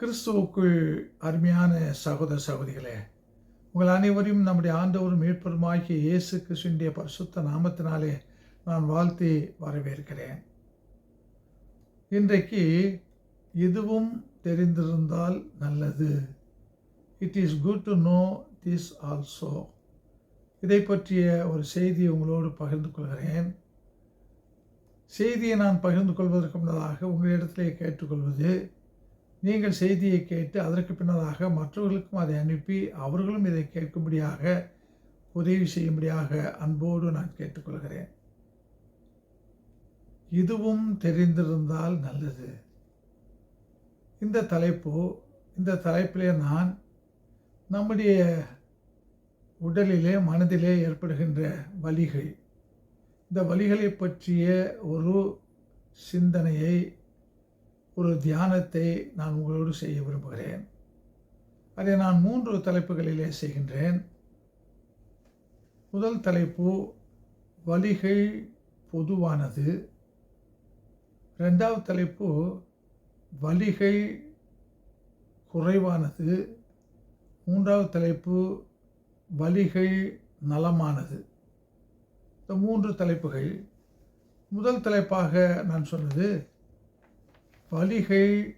கிறிஸ்துவுக்குள் அருமையான சகோதர சகோதரிகளே உங்கள் அனைவரையும் நம்முடைய ஆண்டவரும் மீட்பருமாகிய இயேசு கிறிஸ்துவினுடைய பரிசுத்த நாமத்தினாலே நான் வாழ்த்தி வரவேற்கிறேன். இன்றைக்கு இதுவும் தெரிந்திருந்தால் நல்லது. It is good to know this also இதை பற்றிய ஒரு செய்தியை உங்களோடு பகிர்ந்து கொள்கிறேன். செய்தியை நான் பகிர்ந்து கொள்வதற்கு முன்னதாக உங்களிடத்திலே கேட்டுக்கொள்வது நீங்கள் செய்தியை கேட்டு அதற்கு பின்னதாக மற்றவர்களுக்கும் அதை அனுப்பி அவர்களும் இதை கேட்கும்படியாக உதவி செய்யும்படியாக அன்போடு நான் கேட்டுக்கொள்கிறேன். இதுவும் தெரிந்திருந்தால் நல்லது. இந்த தலைப்பு இந்த தலைப்பிலே நான் நம்முடைய உடலிலே மனதிலே ஏற்படுகின்ற வலிகள். இந்த வலிகளை பற்றிய ஒரு சிந்தனையை ஒரு தியானத்தை நான் உங்களோடு செய்ய விரும்புகிறேன். அதை நான் மூன்று தலைப்புகளிலே செய்கின்றேன். முதல் தலைப்பு வலிகை பொதுவானது. ரெண்டாவது தலைப்பு வலிகை குறைவானது. மூன்றாவது தலைப்பு வலிகை நலமானது. இந்த மூன்று தலைப்புகள். முதல் தலைப்பாக நான் சொன்னது பலிகை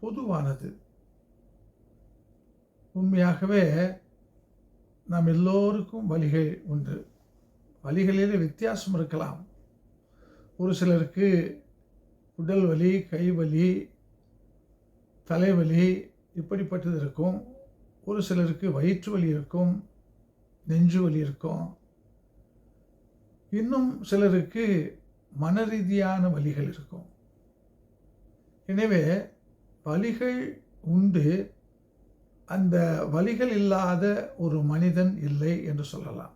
பொதுவானது. உண்மையாகவே நாம் எல்லோருக்கும் வலிகள் உண்டு. வலிகளில் வித்தியாசம் இருக்கலாம். ஒரு சிலருக்கு உடல் வலி கை வலி தலைவலி இப்படிப்பட்டது இருக்கும். ஒரு சிலருக்கு வயிற்று வலி இருக்கும் நெஞ்சு வலி இருக்கும். இன்னும் சிலருக்கு மன ரீதியான வலிகள் இருக்கும். எனவே வலிகள் உண்டு. அந்த வலிகள் இல்லாத ஒரு மனிதன் இல்லை என்று சொல்லலாம்.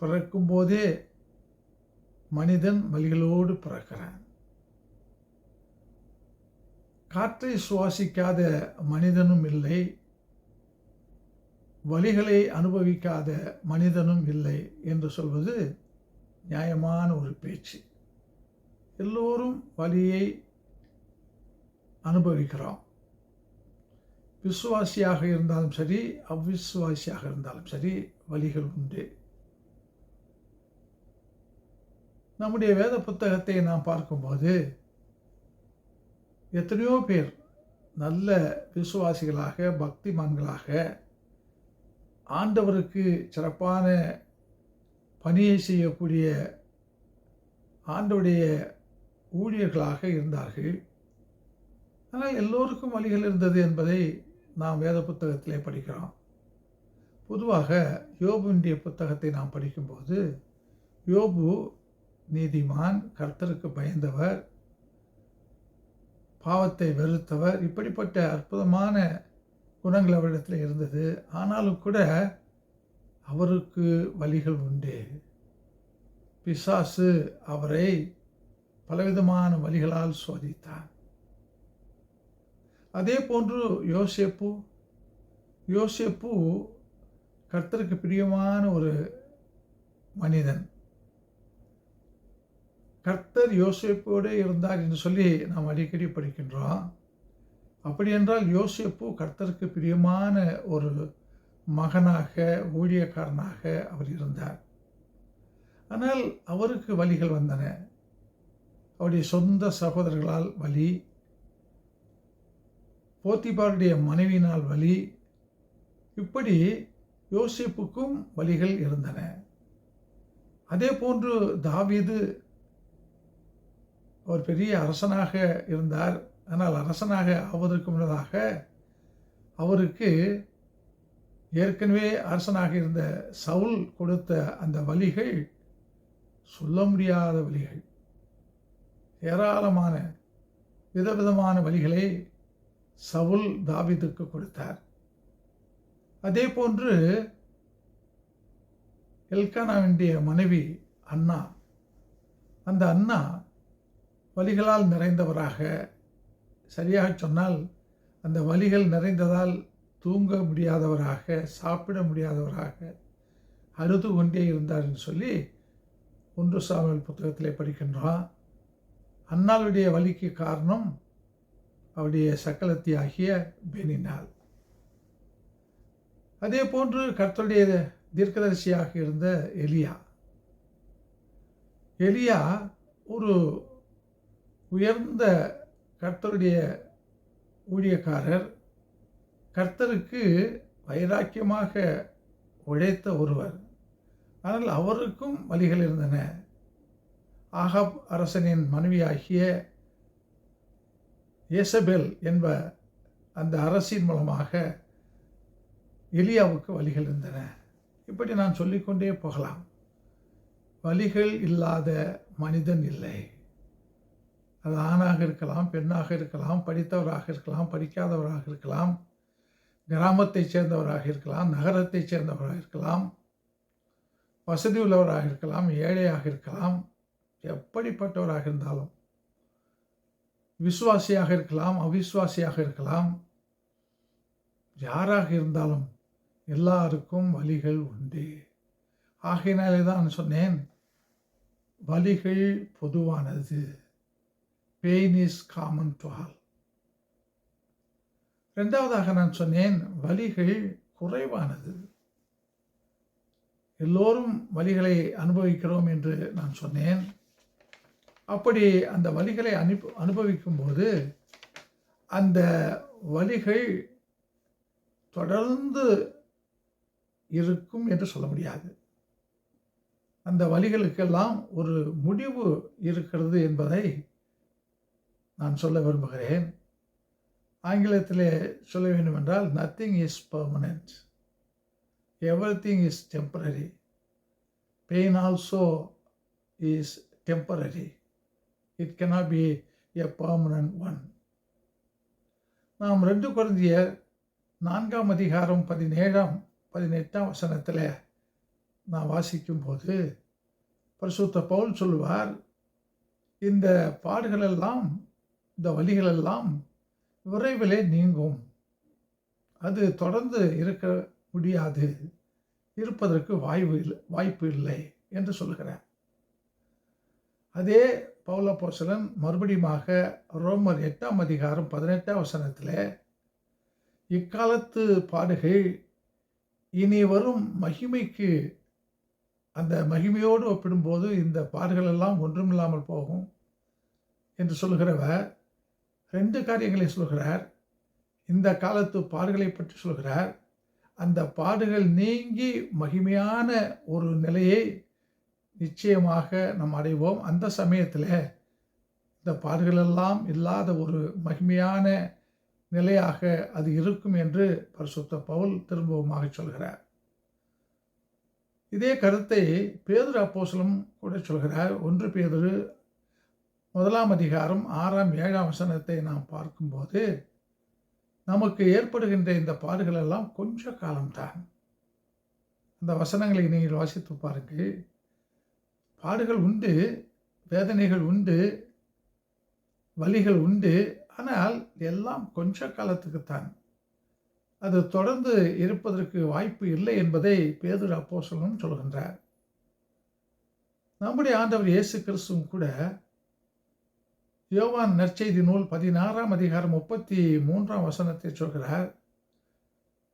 பிறக்கும் போதே மனிதன் வலிகளோடு பிறக்கிறான். காற்றை சுவாசிக்காத மனிதனும் இல்லை. வலிகளை அனுபவிக்காத மனிதனும் இல்லை என்று சொல்வது நியாயமான ஒரு பேச்சு. எல்லோரும் வலியை அனுபவிக்கிறோம் விசுவாசியாக இருந்தாலும் சரி அவ்விசுவாசியாக இருந்தாலும் சரி வழிகள் உண்டு. நம்முடைய வேத புத்தகத்தை நாம் பார்க்கும்போது எத்தனையோ பேர் நல்ல விசுவாசிகளாக பக்திமான்களாக ஆண்டவருக்கு சிறப்பான பணியை செய்யக்கூடிய ஆண்டவுடைய ஊழியர்களாக இருந்தார்கள். ஆனால் எல்லோருக்கும் வழிகள் இருந்தது என்பதை நாம் வேத புத்தகத்திலே படிக்கிறோம். பொதுவாக யோபுடைய புத்தகத்தை நாம் படிக்கும்போது யோபு நீதிமான் கர்த்தருக்கு பயந்தவர் பாவத்தை வெறுத்தவர் இப்படிப்பட்ட அற்புதமான குணங்கள் அவரிடத்தில் இருந்தது. ஆனாலும் கூட அவருக்கு வழிகள் உண்டு. பிசாசு அவரை பலவிதமான வழிகளால் சோதித்தான். அதே போன்று யோசேப்பு யோசேப்பு கர்த்தருக்கு பிரியமான ஒரு மனிதன். கர்த்தர் யோசேப்போடு இருந்தார் என்று சொல்லி நாம் அடிக்கடி படிக்கின்றோம். அப்படி என்றால் யோசேப்பு கர்த்தருக்கு பிரியமான ஒரு மகனாக ஊழியக்காரனாக அவர் இருந்தார். ஆனால் அவருக்கு வழிகள் வந்தன. அவருடைய சொந்த சகோதரர்களால் வலி போத்திபாருடைய மனைவியினால் வலி இப்படி யோசிப்புக்கும் வழிகள் இருந்தன. அதே போன்று தாவீது அவர் பெரிய அரசனாக இருந்தார். ஆனால் அரசனாக ஆவதற்கு முன்னதாக அவருக்கு ஏற்கனவே அரசனாக இருந்த சவுல் கொடுத்த அந்த வழிகள் சொல்ல முடியாத வழிகள். ஏராளமான விதவிதமான வழிகளை சவுல் தாவிதுக்கு கொடுத்தார். அதே போன்று எல்கானாவினுடைய மனைவி அண்ணா அந்த அண்ணா வலிகளால் நிறைந்தவராக சரியாக சொன்னால் அந்த வலிகள் நிறைந்ததால் தூங்க முடியாதவராக சாப்பிட முடியாதவராக அழுது கொண்டே இருந்தார் என்று சொல்லி ஒன்று சாமியல் புத்தகத்திலே படிக்கின்றோம் அன்னாளுடைய வலிக்கு காரணம் அவருடைய சக்கலத்தி ஆகிய பெனினால் அதே போன்று கர்த்தருடைய தீர்க்கதரிசியாக இருந்த எலியா. எலியா ஒரு உயர்ந்த கர்த்தருடைய ஊழியக்காரர் கர்த்தருக்கு வைராக்கியமாக உழைத்த ஒருவர். ஆனால் அவருக்கும் வழிகள் இருந்தன. ஆகாப் அரசனின் மனைவியாகிய ஏசபெல் என்ப அந்த அரசின் மூலமாக எலியாவுக்கு வழிகள் இருந்தன. இப்படி நான் சொல்லிக்கொண்டே போகலாம். வழிகள் இல்லாத மனிதன் இல்லை. அது ஆணாக இருக்கலாம் பெண்ணாக இருக்கலாம் படித்தவராக இருக்கலாம் படிக்காதவராக இருக்கலாம் கிராமத்தைச் சேர்ந்தவராக இருக்கலாம் நகரத்தைச் சேர்ந்தவராக இருக்கலாம் வசதி உள்ளவராக இருக்கலாம் ஏழையாக இருக்கலாம் எப்படிப்பட்டவராக இருந்தாலும் விசுவாசியாக இருக்கலாம் அவிசுவாசியாக இருக்கலாம் யாராக இருந்தாலும் எல்லாருக்கும் வழிகள் உண்டு. ஆகையினாலே தான் சொன்னேன் வழிகள் பொதுவானது. Pain is common to all ரெண்டாவதாக நான் சொன்னேன் வழிகள் குறைவானது. எல்லோரும் வழிகளை அனுபவிக்கிறோம் என்று நான் சொன்னேன். அப்படி அந்த வழிகளை அனுப் அனுபவிக்கும் போது அந்த வழிகள் தொடர்ந்து இருக்கும் என்று சொல்ல முடியாது. அந்த வழிகளுக்கெல்லாம் ஒரு முடிவு இருக்கிறது என்பதை நான் சொல்ல விரும்புகிறேன். ஆங்கிலத்தில் சொல்ல வேண்டுமென்றால் nothing is permanent everything is temporary pain also is temporary it cannot be a permanent one நாம் ரெண்டு குழந்தைய நான்காம் அதிகாரம் பதினேழாம் பதினெட்டாம் வசனத்தில் நான் வாசிக்கும்போது பரிசுத்த பவுல் சொல்வார் இந்த பாடுகளெல்லாம் இந்த வழிகளெல்லாம் விரைவிலே நீங்கும். அது தொடர்ந்து இருக்க முடியாது. இருப்பதற்கு வாய்ப்பு இல்லை வாய்ப்பு இல்லை என்று சொல்கிறார் அதே பௌலப்போசலன் மறுபடியுமாக ரோமர் எட்டாம் அதிகாரம் பதினெட்டாம் வசனத்தில் இக்காலத்து பாடுகள் இனி வரும் மகிமைக்கு அந்த மகிமையோடு ஒப்பிடும்போது இந்த பாடுகள் எல்லாம் ஒன்றுமில்லாமல் போகும் என்று சொல்கிறவர் ரெண்டு காரியங்களை சொல்கிறார் இந்த காலத்து பாடுகளை பற்றி சொல்கிறார் அந்த பாடுகள் நீங்கி மகிமையான ஒரு நிலையை நிச்சயமாக நாம் அடைவோம். அந்த சமயத்தில் இந்த பாடுகளெல்லாம் இல்லாத ஒரு மகிமையான நிலையாக அது இருக்கும் என்று பரிசுத்த பவுல் திரும்பவுமாக சொல்கிறார். இதே கருத்தை பேதுரு அப்போசலும் கூட சொல்கிறார். ஒன்று பேதுரு முதலாம் அதிகாரம் ஆறாம் ஏழாம் வசனத்தை நாம் பார்க்கும்போது நமக்கு ஏற்படுகின்ற இந்த பாடுகளெல்லாம் கொஞ்ச காலம்தான். அந்த வசனங்களை நீங்கள் வாசித்து பாருங்கள். பாடுகள் உண்டு வேதனைகள் உண்டு வலிகள் உண்டு. ஆனால் எல்லாம் கொஞ்ச காலத்துக்குத்தான். அது தொடர்ந்து இருப்பதற்கு வாய்ப்பு இல்லை என்பதை பேதுரு அப்போசலும் சொல்கின்றார் நம்முடைய ஆண்டவர் இயேசு கிறிஸ்துவும் கூட யோவான் நற்செய்தி நூல் பதினாறாம் அதிகாரம் முப்பத்தி மூன்றாம் வசனத்தை சொல்கிறார்.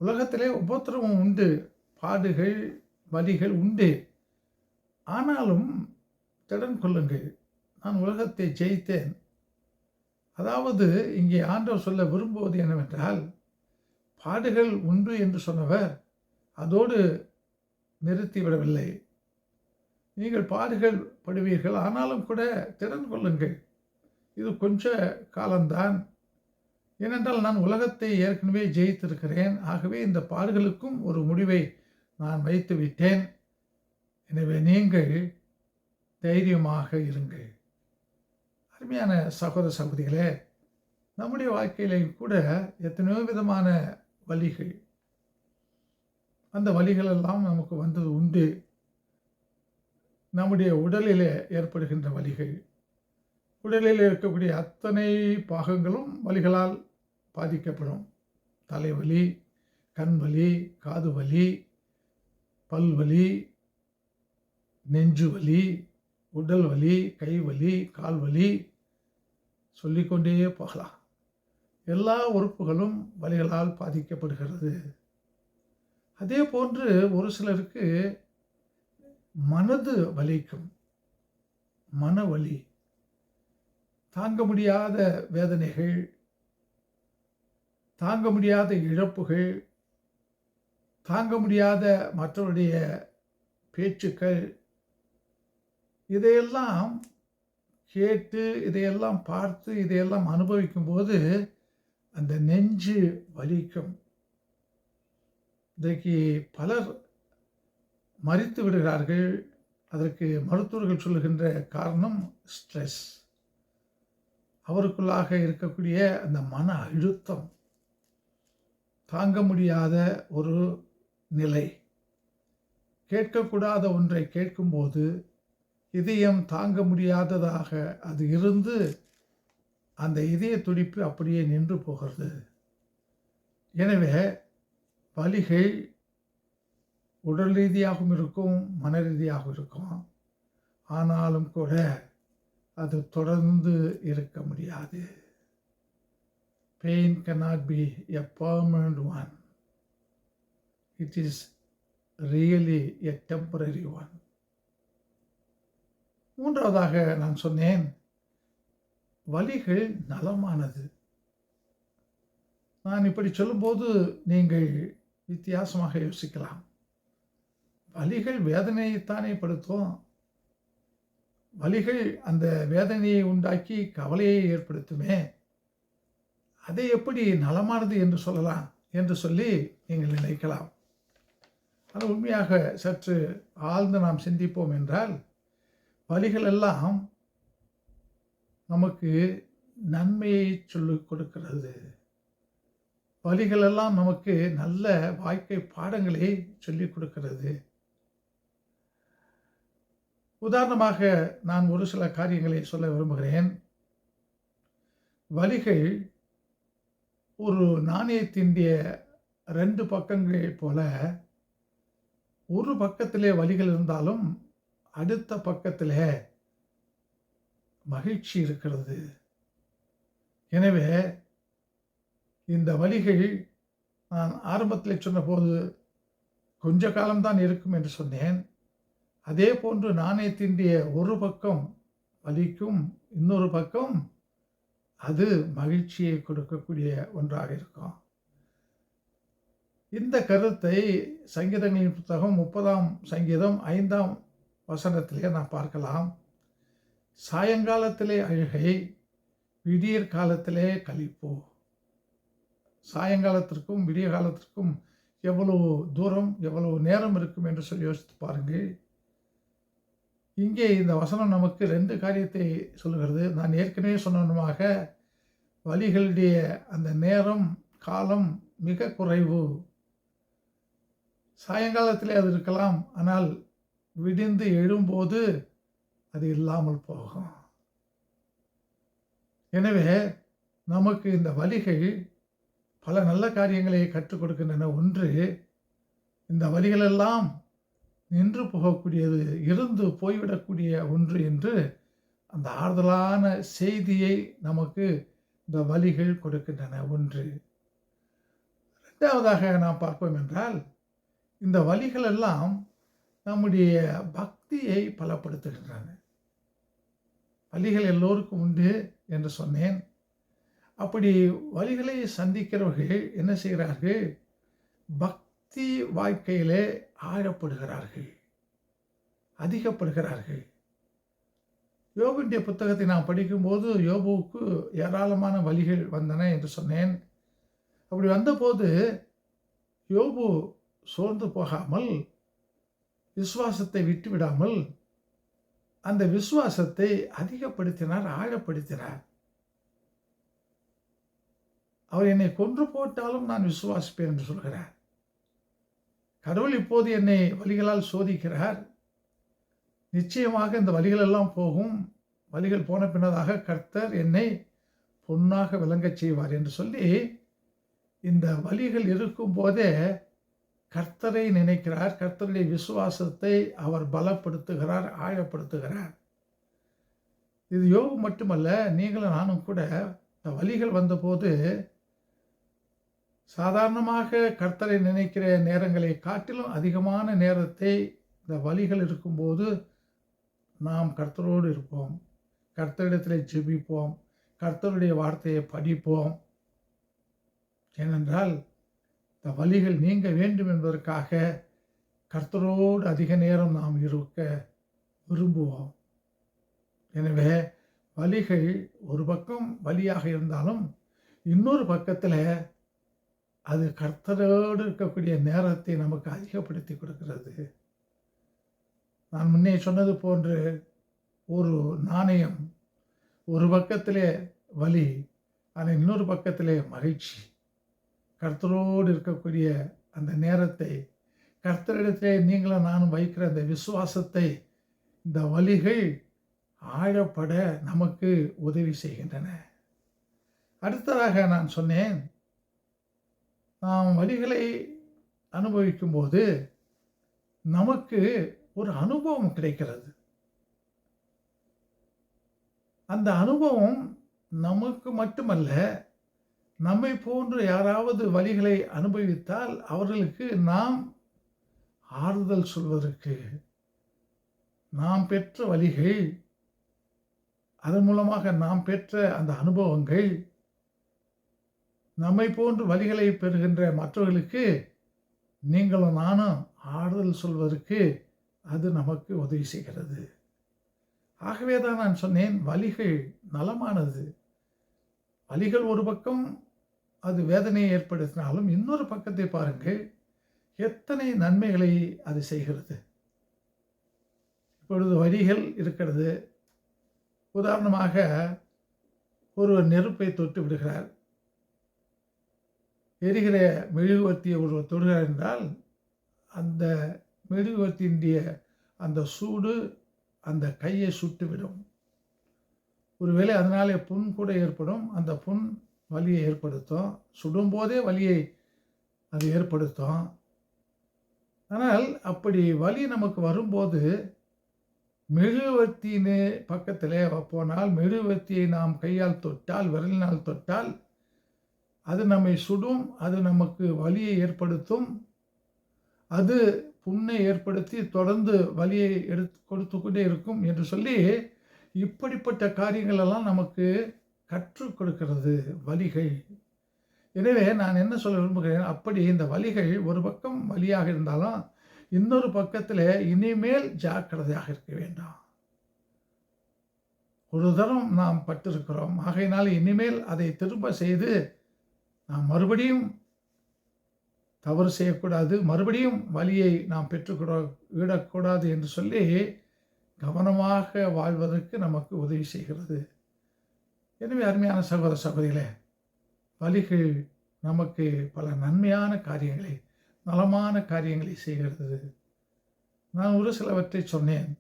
உலகத்திலே உபத்திரவம் உண்டு பாடுகள் வலிகள் உண்டு. ஆனாலும் திடன் கொள்ளுங்கள். நான் உலகத்தை ஜெயித்தேன். அதாவது இங்கே ஆண்டவர் சொல்ல விரும்புவது என்னவென்றால் பாடுகள் உண்டு என்று சொன்னவர் அதோடு நிறுத்திவிடவில்லை. நீங்கள் பாடுகள் படுவீர்கள் ஆனாலும் கூட திறன் கொள்ளுங்கள். இது கொஞ்ச காலம்தான். ஏனென்றால் நான் உலகத்தை ஏற்கனவே ஜெயித்திருக்கிறேன். ஆகவே இந்த பாடுகளுக்கும் ஒரு முடிவை நான் வைத்து விட்டேன் எனவே நீங்கள் தைரியமாக இருங்கள். அருமையான சகோதர சகோதரிகளே நம்முடைய வாழ்க்கையில கூட எத்தனையோ விதமான வழிகள். அந்த வழிகளெல்லாம் நமக்கு வந்தது உண்டு. நம்முடைய உடலிலே ஏற்படுகின்ற வழிகள். உடலில் இருக்கக்கூடிய அத்தனை பாகங்களும் வலிகளால் பாதிக்கப்படும். தலைவலி கண் வலி காது வலி பல்வலி நெஞ்சு வலி உடல் வலி கை வலி கால் வலி சொல்லிக்கொண்டே போகலாம். எல்லா உறுப்புகளும் வலிகளால் பாதிக்கப்படுகிறது. அதே போன்று ஒரு சிலருக்கு மனது வலிக்கும். மனவலி தாங்க முடியாத வேதனைகள் தாங்க முடியாத இழப்புகள் தாங்க முடியாத மற்றவருடைய பேச்சுக்கள் இதையெல்லாம் கேட்டு இதையெல்லாம் பார்த்து இதையெல்லாம் அனுபவிக்கும் போது அந்த நெஞ்சு வலிக்கும். இன்றைக்கு பலர் மறித்து விடுகிறார்கள். அதற்கு மருத்துவர்கள் சொல்லுகின்ற காரணம் ஸ்ட்ரெஸ் அவருக்குள்ளாக இருக்கக்கூடிய அந்த மன அழுத்தம். தாங்க முடியாத ஒரு நிலை. கேட்கக்கூடாத ஒன்றை கேட்கும்போது இதயம் தாங்க முடியாததாக அது இருந்து அந்த இதய துடிப்பு அப்படியே நின்று போகிறது. எனவே வலிகள் உடல் ரீதியாகவும் இருக்கும் மன ரீதியாகவும் இருக்கும். ஆனாலும் கூட அது தொடர்ந்து இருக்க முடியாது. Pain cannot be a permanent one it is really a temporary one மூன்றாவதாக நான் சொன்னேன். வலிகள் நலமானது. நான் இப்படி சொல்லும்போது நீங்கள் வித்தியாசமாக யோசிக்கலாம். வலிகள் வேதனையைத்தானே படுத்தும். வலிகள் அந்த வேதனையை உண்டாக்கி கவலையை ஏற்படுத்துமே. அதை எப்படி நலமானது என்று சொல்லலாம் என்று சொல்லி நீங்கள் நினைக்கலாம். ஆனால் உண்மையாக சற்று ஆழ்ந்து நாம் சிந்திப்போம் என்றால் வலிகள் எல்லாம் நமக்கு நன்மையை சொல்லிக் கொடுக்கிறது. வலிகள் எல்லாம் நமக்கு நல்ல வாழ்க்கை பாடங்களை சொல்லிக் கொடுக்கிறது. உதாரணமாக நான் ஒரு சில காரியங்களை சொல்ல விரும்புகிறேன். வலிகள் ஒரு நாணயத்தினுடைய ரெண்டு பக்கங்கள் போல ஒரு பக்கத்திலே வலிகள் இருந்தாலும் அடுத்த பக்கத்தில் மகிழ்ச்சி இருக்கிறது. எனவே இந்த வழிகள் நான் ஆரம்பத்தில் சொன்னபோது கொஞ்ச காலம்தான் இருக்கும் என்று சொன்னேன். அதே போன்று நானே திண்டிய ஒரு பக்கம் வலிக்கும் இன்னொரு பக்கம் அது மகிழ்ச்சியை கொடுக்கக்கூடிய ஒன்றாக இருக்கும். இந்த கருத்தை சங்கீதங்களின் புத்தகம் முப்பதாம் சங்கீதம் ஐந்தாம் வசனத்திலே நாம் பார்க்கலாம். சாயங்காலத்திலே அழுகை விடியற் காலத்திலே கழிப்பு. சாயங்காலத்திற்கும் விடிய காலத்திற்கும் எவ்வளவு தூரம் எவ்வளவு நேரம் இருக்கும் என்று சொல்லி யோசித்து பாருங்கள். இங்கே இந்த வசனம் நமக்கு ரெண்டு காரியத்தை சொல்லுகிறது நான் ஏற்கனவே சொன்னமாக வழிகளுடைய அந்த நேரம் காலம் மிக குறைவு. சாயங்காலத்திலே அது இருக்கலாம் ஆனால் விடிந்து எழும்போது அது இல்லாமல் போகும். எனவே நமக்கு இந்த வழிகள் பல நல்ல காரியங்களை கற்றுக் கொடுக்கின்றன. ஒன்று இந்த வழிகளெல்லாம் நின்று போகக்கூடியது இருந்து போய்விடக்கூடிய ஒன்று என்று அந்த ஆறுதலான செய்தியை நமக்கு இந்த வழிகள் கொடுக்கின்றன. ஒன்று. ரெண்டாவதாக நாம் பார்ப்போம் என்றால் இந்த வழிகளெல்லாம் நம்முடைய பக்தியை பலப்படுத்துகின்றன வழிகள் எல்லோருக்கும் உண்டு என்று சொன்னேன். அப்படி வழிகளை சந்திக்கிறவர்கள் என்ன செய்கிறார்கள்? பக்தி வாழ்க்கையிலே ஆழப்படுகிறார்கள். அதிகப்படுகிறார்கள். யோபுடைய புத்தகத்தை நான் படிக்கும்போது யோபுவுக்கு ஏராளமான வழிகள் வந்தன என்று சொன்னேன். அப்படி வந்தபோது யோபு சோர்ந்து போகாமல் விசுவாசத்தை விட்டுவிடாமல் அந்த விசுவாசத்தை அதிகப்படுத்தினார் ஆழப்படுத்தினார். அவர் என்னை கொன்று போட்டாலும் நான் விசுவாசிப்பேன் என்று சொல்கிறார். கடவுள் இப்போது என்னை வழிகளால் சோதிக்கிறார். நிச்சயமாக இந்த வழிகள் எல்லாம் போகும். வழிகள் போன பின்னதாக கர்த்தர் என்னை பொன்னாக விளங்கச் செய்வார் என்று சொல்லி இந்த வழிகள் இருக்கும் போதே கர்த்தரை நினைக்கிறார் கர்த்தருடைய விசுவாசத்தை அவர் பலப்படுத்துகிறார் ஆழப்படுத்துகிறார். இது யோகு மட்டுமல்ல நீங்களும் நானும் கூட இந்த வழிகள் வந்தபோது சாதாரணமாக கர்த்தரை நினைக்கிற நேரங்களை காட்டிலும் அதிகமான நேரத்தை இந்த வழிகள் இருக்கும்போது நாம் கர்த்தரோடு இருப்போம். கர்த்தரிடத்தில் ஜெபிப்போம். கர்த்தருடைய வார்த்தையை படிப்போம். ஏனென்றால் இந்த வழிகள் நீங்க வேண்டும் என்பதற்காக கர்த்தரோடு அதிக நேரம் நாம் இருக்க விரும்புவோம். எனவே வழிகள் ஒரு பக்கம் வழியாக இருந்தாலும் இன்னொரு பக்கத்தில் அது கர்த்தரோடு இருக்கக்கூடிய நேரத்தை நமக்கு அதிகப்படுத்தி கொடுக்கிறது. நான் முன்னே சொன்னது போன்று ஒரு நாணயம் ஒரு பக்கத்திலே வலி ஆனால் இன்னொரு பக்கத்திலே மகிழ்ச்சி. கர்த்தரோடு இருக்கக்கூடிய அந்த நேரத்தை கர்த்தரிடத்திலே நீங்களும் நானும் வைக்கிற அந்த விசுவாசத்தை இந்த வழிகள் ஆழப்பட நமக்கு உதவி செய்கின்றன. அடுத்ததாக நான் சொன்னேன் நாம் வழிகளை அனுபவிக்கும்போது நமக்கு ஒரு அனுபவம் கிடைக்கிறது. அந்த அனுபவம் நமக்கு மட்டுமல்ல நம்மை போன்று யாராவது வழிகளை அனுபவித்தால் அவர்களுக்கு நாம் ஆறுதல் சொல்வதற்கு நாம் பெற்ற வழிகள் அதன் மூலமாக நாம் பெற்ற அந்த அனுபவங்கள் நம்மை போன்று வழிகளை பெறுகின்ற மற்றவர்களுக்கு நீங்களும் நானும் ஆறுதல் சொல்வதற்கு அது நமக்கு உதவி செய்கிறது. ஆகவே தான் நான் சொன்னேன் வழிகள் நலமானது. வழிகள் ஒரு பக்கம் அது வேதனையை ஏற்படுத்தினாலும் இன்னொரு பக்கத்தை பாருங்கள் எத்தனை நன்மைகளை அது செய்கிறது. இப்பொழுது வரிகள் இருக்கிறது. உதாரணமாக ஒருவர் நெருப்பை தொட்டு விடுகிறார். எரிகிற மெழுகுவர்த்தியை ஒருவர் தொடுகிறார் என்றால் அந்த மெழுகுவர்த்தியினுடைய அந்த சூடு அந்த கையை சுட்டுவிடும். ஒருவேளை அதனாலே புண் கூட ஏற்படும். அந்த புண் வலியை ஏற்படுத்தும். சுடும்போதே வலியை அது ஏற்படுத்தும். ஆனால் அப்படி வலி நமக்கு வரும்போது மெழுகுவர்த்தின்னு பக்கத்தில் போனால் மெழுகுவர்த்தியை நாம் கையால் தொட்டால் விரலினால் தொட்டால் அது நம்மை சுடும் அது நமக்கு வலியை ஏற்படுத்தும். அது புண்ணை ஏற்படுத்தி தொடர்ந்து வலியை எடுத்து கொடுத்து கொண்டே இருக்கும் என்று சொல்லி இப்படிப்பட்ட காரியங்களெல்லாம் நமக்கு கற்றுக் கொடுக்கிறது வலிகள். எனவே நான் என்ன சொல்ல விரும்புகிறேன்? அப்படி இந்த வலிகள் ஒரு பக்கம் வலியாக இருந்தாலும் இன்னொரு பக்கத்தில் இனிமேல் ஜாக்கிரதையாக இருக்க வேண்டாம். ஒரு தரம் நாம் பட்டிருக்கிறோம். ஆகையினால் இனிமேல் அதை திரும்ப செய்து நாம் மறுபடியும் தவறு செய்யக்கூடாது. மறுபடியும் வலியை நாம் பெற்றுக்கூட விடக்கூடாது என்று சொல்லி கவனமாக வாழ்வதற்கு நமக்கு உதவி செய்கிறது. எனவே அருமையான சகோதர சகோதரிகளே வலிகள் நமக்கு பல நன்மையான காரியங்களை நலமான காரியங்களை செய்கிறது. நான் ஒரு சிலவற்றை சொன்னேன்.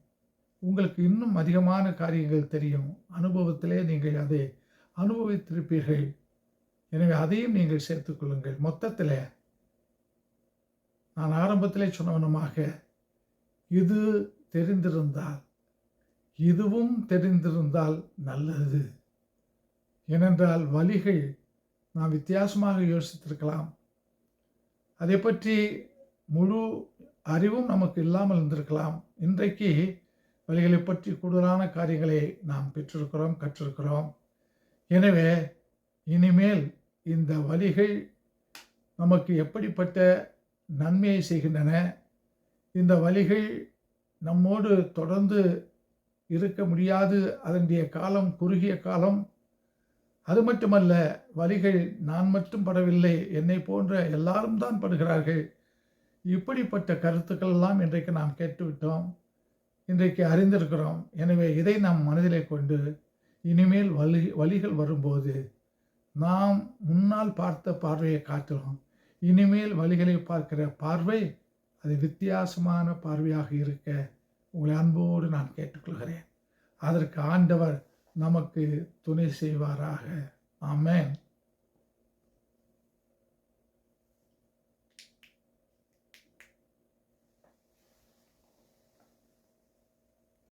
உங்களுக்கு இன்னும் அதிகமான காரியங்கள் தெரியும். அனுபவத்திலே நீங்கள் அதை அனுபவித்திருப்பீர்கள். எனவே அதையும் நீங்கள் சேர்த்துக்கொள்ளுங்கள் மொத்தத்தில் நான் ஆரம்பத்திலே சொன்னவனமாக இது தெரிந்திருந்தால் இதுவும் தெரிந்திருந்தால் நல்லது. ஏனென்றால் வழிகள் நாம் வித்தியாசமாக யோசித்திருக்கலாம். அதை பற்றி முழு அறிவும் நமக்கு இல்லாமல் இருந்திருக்கலாம். இன்றைக்கு வழிகளை பற்றி கூடுதலான காரியங்களை நாம் பெற்றிருக்கிறோம் கற்றிருக்கிறோம். எனவே இனிமேல் இந்த வழிகள் நமக்கு எப்படிப்பட்ட நன்மையை செய்கின்றன? இந்த வழிகள் நம்மோடு தொடர்ந்து இருக்க முடியாது. அதனுடைய காலம் குறுகிய காலம் அது மட்டுமல்ல வழிகள் நான் மட்டும் படவில்லை என்னை போன்ற எல்லாரும் தான் படுகிறார்கள். இப்படிப்பட்ட கருத்துக்கள் எல்லாம் இன்றைக்கு நாம் கேட்டுவிட்டோம். இன்றைக்கு அறிந்திருக்கிறோம். எனவே இதை நாம் மனதிலே கொண்டு இனிமேல் வலி வழிகள் வரும்போது நாம் முன்னால் பார்த்த பார்வையை காட்டுறோம் இனிமேல் வழிகளை பார்க்கிற பார்வை அது வித்தியாசமான பார்வையாக இருக்க உங்களை அன்போடு நான் கேட்டுக்கொள்கிறேன். அதற்கு ஆண்டவர் நமக்கு துணை செய்வாராக ஆமேன்